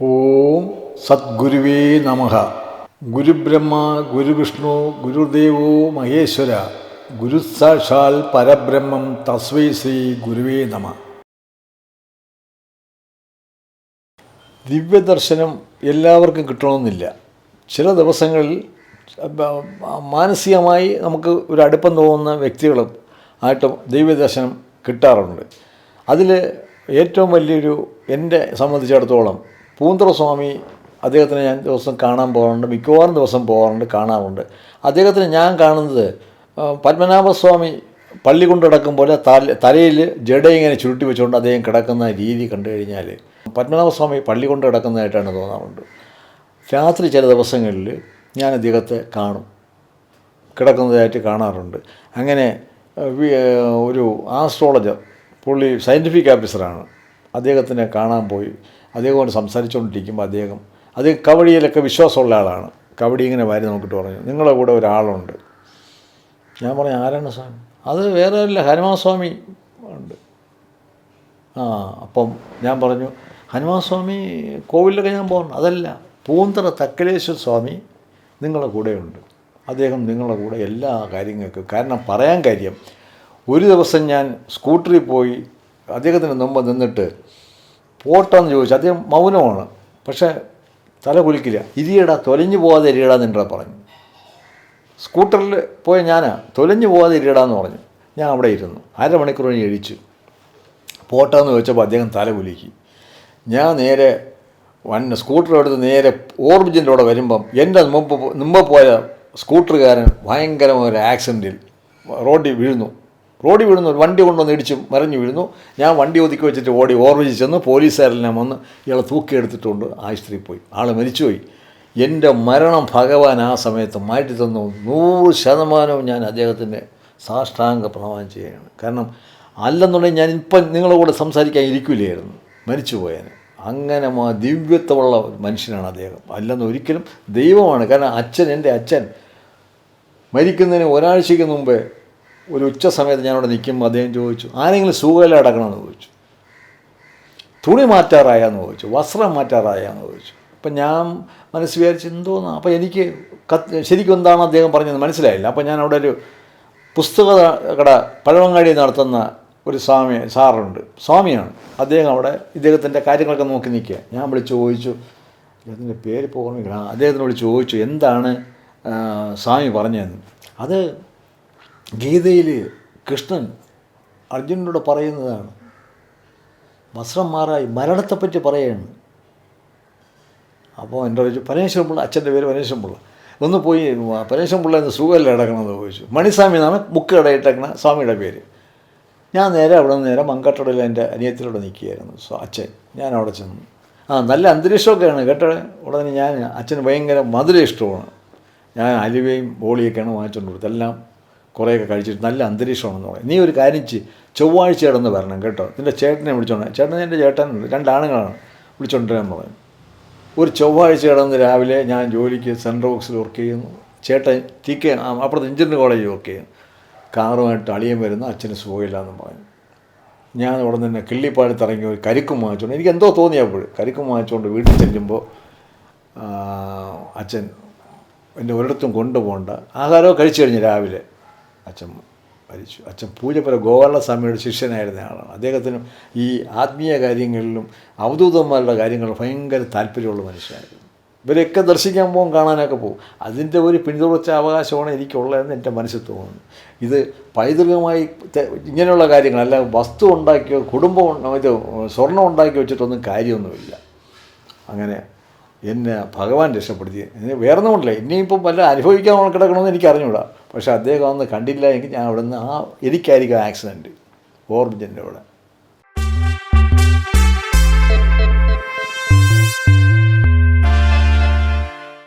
ഓം സദ്ഗുരുവേ നമ. ഗുരുബ്രഹ്മ ഗുരുവിഷ്ണു ഗുരുദേവോ മഹേശ്വര. ഗുരുസാക്ഷാൽ പരബ്രഹ്മം തസ്വൈ ശ്രീ ഗുരുവേ നമ. ദിവ്യദർശനം എല്ലാവർക്കും കിട്ടണമെന്നില്ല. ചില ദിവസങ്ങളിൽ മാനസികമായി നമുക്ക് ഒരു അടുപ്പം തോന്നുന്ന വ്യക്തികളും ആയിട്ട് ദിവ്യദർശനം കിട്ടാറുണ്ട്. അതിൽ ഏറ്റവും വലിയൊരു എന്റെ സംബന്ധിച്ചിടത്തോളം പൂന്തറ സ്വാമി അദ്ദേഹത്തിനെ ഞാൻ ദിവസം കാണാൻ പോകാറുണ്ട് മിക്കവാറും ദിവസം പോകാറുണ്ട് കാണാറുണ്ട്. അദ്ദേഹത്തിന് ഞാൻ കാണുന്നത് പത്മനാഭസ്വാമി പള്ളി കൊണ്ട് കിടക്കും പോലെ തല തലയിൽ ജഡ ഇങ്ങനെ ചുരുട്ടി വെച്ചുകൊണ്ട് അദ്ദേഹം കിടക്കുന്ന രീതി കണ്ടു കഴിഞ്ഞാൽ പത്മനാഭസ്വാമി പള്ളി കൊണ്ട് കിടക്കുന്നതായിട്ടാണ് തോന്നാറുണ്ട്. രാത്രി ചില ദിവസങ്ങളിൽ ഞാൻ അദ്ദേഹത്തെ കാണും. കിടക്കുന്നതായിട്ട് കാണാറുണ്ട്. അങ്ങനെ ഒരു ആസ്ട്രോളജർ പുള്ളി സയന്റിഫിക് ഓഫീസറാണ്. അദ്ദേഹത്തിനെ കാണാൻ പോയി. അദ്ദേഹത്തോട് സംസാരിച്ചുകൊണ്ടിരിക്കുമ്പോൾ അദ്ദേഹം അത് കവടിയിലൊക്കെ വിശ്വാസമുള്ള ആളാണ്. കവടി ഇങ്ങനെ വാരി നോക്കിയിട്ട് പറഞ്ഞു നിങ്ങളുടെ കൂടെ ഒരാളുണ്ട്. ഞാൻ പറഞ്ഞു ആരാണ് സ്വാമി? അത് വേറെ അല്ല ഹനുമാൻ സ്വാമി. ഉണ്ട്. ആ അപ്പം ഞാൻ പറഞ്ഞു ഹനുമാൻ സ്വാമി കോവിലൊക്കെ ഞാൻ പോകണം അതല്ല പൂന്തറ തക്കലേശ്വര സ്വാമി നിങ്ങളുടെ കൂടെയുണ്ട്. അദ്ദേഹം നിങ്ങളുടെ കൂടെ എല്ലാ കാര്യങ്ങൾക്കും കാരണം പറയാൻ കാര്യം ഒരു ദിവസം ഞാൻ സ്കൂട്ടറിൽ പോയി അദ്ദേഹത്തിന് മുമ്പ് നിന്നിട്ട് പോട്ടെന്ന് ചോദിച്ചു. അദ്ദേഹം മൗനമാണ്. പക്ഷേ തല കുലിക്കില്ല. ഇരിയടാ തൊലഞ്ഞു പോകാതെ ഇരിയടാ നിന്റെ പറഞ്ഞു. സ്കൂട്ടറിൽ പോയ ഞാനാ തൊലഞ്ഞു പോകാതെ ഇരിയടാന്ന് പറഞ്ഞു. ഞാൻ അവിടെ ഇരുന്നു. അരമണിക്കൂർ കഴിഞ്ഞ് എഴിച്ചു പോട്ടെന്ന് ചോദിച്ചപ്പോൾ അദ്ദേഹം തല കുലുക്കി. ഞാൻ നേരെ വൺ സ്കൂട്ടർ എടുത്ത് നേരെ ഓർബിജിന്റെ കൂടെ വരുമ്പം എന്റെ മുമ്പ് മുമ്പ് പോയ സ്കൂട്ടറുകാരൻ ഭയങ്കരമായ ഒരു ആക്സിഡന്റിൽ റോഡിൽ വീഴുന്നു. റോഡിൽ വീഴുന്നു വണ്ടി കൊണ്ടുവന്ന് ഇടിച്ച് മറിഞ്ഞു വീഴുന്നു. ഞാൻ വണ്ടി ഒതുക്കി വെച്ചിട്ട് ഓടി ഓർബിജിൽ ചെന്ന് പോലീസുകാരെല്ലാം വന്ന് ഇയാളെ തൂക്കിയെടുത്തിട്ടുണ്ട്. ആശുപത്രിയിൽ പോയി. ആൾ മരിച്ചുപോയി. എന്റെ മരണം ഭഗവാൻ ആ സമയത്ത് മാറ്റി തന്നു. നൂറ് ശതമാനവും ഞാൻ അദ്ദേഹത്തിന്റെ സാഷ്ടാംഗ പ്രമാണം ചെയ്യുകയാണ്. കാരണം അല്ലെന്നുണ്ടെങ്കിൽ ഞാൻ ഇപ്പം നിങ്ങളുടെ കൂടെ സംസാരിക്കാൻ ഇരിക്കില്ലായിരുന്നു. മരിച്ചു പോയേനെ അങ്ങനെ ദിവ്യത്വമുള്ള മനുഷ്യനാണ് അദ്ദേഹം. അല്ലെന്ന് ഒരിക്കലും ദൈവമാണ്. കാരണം അച്ഛൻ എന്റെ അച്ഛൻ മരിക്കുന്നതിന് ഒരാഴ്ചയ്ക്ക് മുമ്പേ ഒരു ഉച്ച സമയത്ത് ഞാനവിടെ നിൽക്കുമ്പോൾ അദ്ദേഹം ചോദിച്ചു ആരെങ്കിലും സുഖമില്ല അടക്കണമെന്ന് ചോദിച്ചു. തുണി മാറ്റാറായെന്ന് ചോദിച്ചു വസ്ത്രം മാറ്റാറായെന്ന് ചോദിച്ചു. അപ്പം ഞാൻ മനസ്സ് വിചാരിച്ച് എന്തോന്നാ? അപ്പോൾ എനിക്ക് കത്ത് ശരിക്കും എന്താണ് അദ്ദേഹം പറഞ്ഞത് മനസ്സിലായില്ല. അപ്പോൾ ഞാൻ അവിടെ ഒരു പുസ്തക കട പഴവങ്ങാടി നടത്തുന്ന ഒരു സ്വാമി സാറുണ്ട്. സ്വാമിയാണ്. അദ്ദേഹം അവിടെ ഇദ്ദേഹത്തിന്റെ കാര്യങ്ങളൊക്കെ നോക്കി നിൽക്കുക. ഞാൻ വിളിച്ച് ചോദിച്ചു അദ്ദേഹത്തിന്റെ പേര് പോകുന്നില്ല അദ്ദേഹത്തിനോട് ചോദിച്ചു എന്താണ് സ്വാമി പറഞ്ഞതെന്ന്? അത് ഗീതയിൽ കൃഷ്ണൻ അർജുനനോട് പറയുന്നതാണ്. വസ്ത്രം മാറായി മരണത്തെപ്പറ്റി പറയുകയാണ് അപ്പോൾ എന്റെ ചോദിച്ചു പരമേശ്വരൻ പിള്ള അച്ഛന്റെ പേര് പരമേശ്വരൻ പിള്ള. ഒന്ന് പോയി പരമേശ്വരൻ പിള്ള എന്ന് സുഖമല്ല കിടക്കണമെന്ന് ചോദിച്ചു. മണിസ്വാമി എന്നാണ് ബുക്ക് കടയിട്ടേക്കണ സ്വാമിയുടെ പേര്. ഞാൻ നേരെ അവിടെ നിന്ന് നേരെ മങ്കട്ടടയിൽ എന്റെ അനിയത്തിലൂടെ നിൽക്കുകയായിരുന്നു. സോ അച്ഛൻ ഞാൻ അവിടെ ചെന്നു. ആ നല്ല അന്തരീക്ഷമൊക്കെയാണ് കേട്ടോ. ഉടനെ ഞാൻ അച്ഛന് ഭയങ്കര മധുര ഇഷ്ടമാണ്. ഞാൻ അലുവയും ബോളിയൊക്കെയാണ് വാങ്ങിച്ചുകൊണ്ട് കൊടുത്തത്. എല്ലാം കുറേയൊക്കെ കഴിച്ചിട്ട് നല്ല അന്തരീക്ഷമാണെന്ന് പറയും. നീ ഒരു കാര്യം ചെയ്യ്. ചൊവ്വാഴ്ച ഇടന്ന് വരണം കേട്ടോ. നിന്റെ ചേട്ടനെ വിളിച്ചോണ്ട് ചേട്ടൻ എന്റെ ചേട്ടൻ രണ്ടാണുങ്ങളാണ് വിളിച്ചോണ്ട് വരാൻ പറയും ഒരു ചൊവ്വാഴ്ച ഇടന്ന് രാവിലെ ഞാൻ ജോലിക്ക് സെൻട്രൽ ബോക്സിൽ വർക്ക് ചെയ്യുന്നു. ചേട്ടൻ ടി കെ അപ്പുറത്ത് എഞ്ചിനീയറിംഗ് കോളേജിൽ വർക്ക് ചെയ്യുന്നു. കാറുമായിട്ട് അളിയൻ വരുന്ന അച്ഛന് സുഖമില്ല എന്ന് പറഞ്ഞു. ഞാൻ ഉടൻ തന്നെ കിള്ളിപ്പാടത്ത് ഇറങ്ങി ഒരു കരിക്കും വാങ്ങിച്ചുകൊണ്ട് എനിക്ക് എന്തോ തോന്നിയപ്പോൾ കരിക്കും വാങ്ങിച്ചുകൊണ്ട് വീട്ടിൽ ചെല്ലുമ്പോൾ അച്ഛൻ എന്നെ ഒരിടത്തും കൊണ്ടുപോകണ്ട. ആഹാരമോ കഴിച്ചു കഴിഞ്ഞു രാവിലെ. അച്ഛൻ മരിച്ചു. അച്ഛൻ പൂജപ്പുര ഗോവാള സ്വാമിയുടെ ശിഷ്യനായിരുന്ന ആളാണ്. അദ്ദേഹത്തിന് ഈ ആത്മീയ കാര്യങ്ങളിലും അവധൂതന്മാരുടെ കാര്യങ്ങളിലും ഭയങ്കര താല്പര്യമുള്ള മനുഷ്യനായിരുന്നു. ഇവരെയൊക്കെ ദർശിക്കാൻ പോകും കാണാനൊക്കെ പോകും അതിന്റെ ഒരു പിന്തുടർച്ച അവകാശമാണ് എനിക്കുള്ളതെന്ന് എന്റെ മനസ്സിൽ തോന്നുന്നു. ഇത് പൈതൃകമായി ഇങ്ങനെയുള്ള കാര്യങ്ങൾ അല്ല വസ്തു ഉണ്ടാക്കിയോ കുടുംബം ഇത് സ്വർണം ഉണ്ടാക്കി വെച്ചിട്ടൊന്നും കാര്യമൊന്നുമില്ല. അങ്ങനെ എന്നെ ഭഗവാൻ രക്ഷപ്പെടുത്തി. വേറെ ഒന്നുമില്ല ഇനിയിപ്പം വല്ല അനുഭവിക്കാൻ കിടക്കണമെന്ന് എനിക്ക് അറിഞ്ഞൂടാ. പക്ഷേ അദ്ദേഹം അന്ന് കണ്ടില്ല എങ്കിൽ ഞാൻ അവിടെ നിന്ന് ആ എനിക്കായിരിക്കും ആക്സിഡന്റ്. ഓർബിജന്റെ അവിടെ.